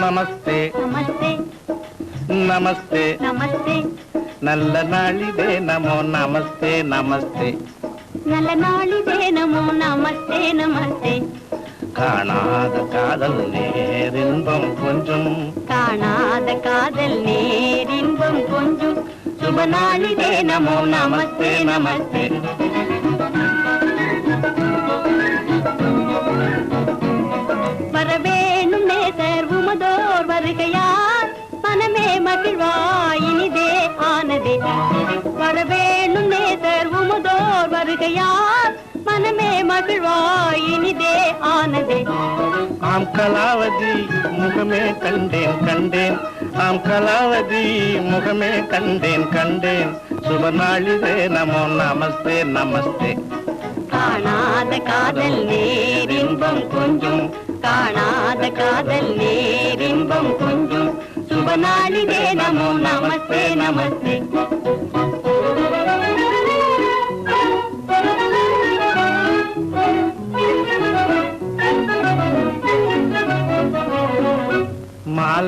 ನಮಸ್ತೆ ನಮಸ್ತೆ ನಮಸ್ತೆ ನಲ್ಲ ನಾಳಿದೆ ನಮೋ ನಮಸ್ತೆ ನಮಸ್ತೆ ನಲ್ಲ ನಾಳಿದೆ ನಮೋ ನಮಸ್ತೆ ನಮಸ್ತೆ காணாத காதல் நேரின்பம் கொஞ்சம். காணாத காதல் நேரின்பம் கொஞ்சம். சுப நாளிதே நமோ நமஸ்தே நமஸ்தே. வரவேணும் நேசர் உமதோர் வருகையார் மனமே மகிழ்வாய் இனிதே ஆனதே. வரவேணும் நேசர் உமதோர் வருகையார் மகிழ்வாய் இனிதே ஆனதே. ஆம் கலாவதி முகமே கண்டேன் கண்டேன். ஆம் கலாவதி முகமே கண்டேன் கண்டேன். சுப நாளிதே நமோ நமஸ்தே நமஸ்தே. காணாத காதல் நேரின்பம் கொஞ்சம். காணாத காதல் நேரின்பம் கொஞ்சம். சுப நாளிதே நமோ நமஸ்தே நமஸ்தே.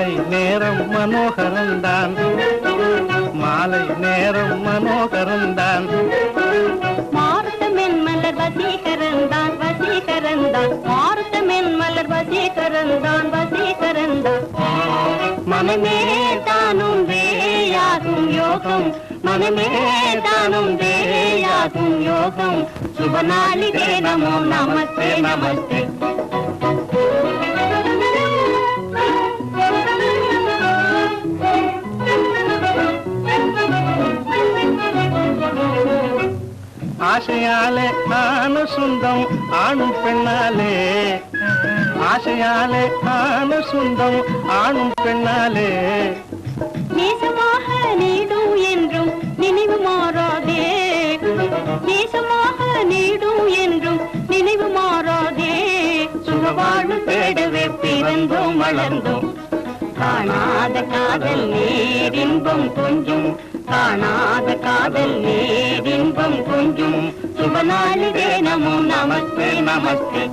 மாலை நேரம் மனோகரந்தான் மாலை நேரம் மனோகரந்தான் மாறுத்தமென் மலர் வசீகரந்தான் வசீகரந்தான் மாறுத்தமென் மலர் வசீகரந்தான் வசீகரந்தான் மனமே தானும் வேயாகும் யோகம். மனமே தானும் வேயாகும் யோகம். சுபநாளிதே நமோ நமஸ்தே நமஸ்தே. ஆசையாலே ஆன சுந்தம் ஆணும் பெண்ணாலே. ஆசையாலே ஆன சுந்தம் ஆணும் பெண்ணாலே. நேசமாக நீடும் என்றும் நினைவு மாறாதே. நேசமாக நீடும் என்றும் நினைவு மாறாதே. சுகவாழ்வு தேடவே பிறந்தோம் வளர்ந்தோம். காணாத காதல் நேரின்பம் கொஞ்சம். காணாத காதல் நீர் கொஞ்சம் சுபநாளிதே நமோ நமஸ்தே நமஸ்தே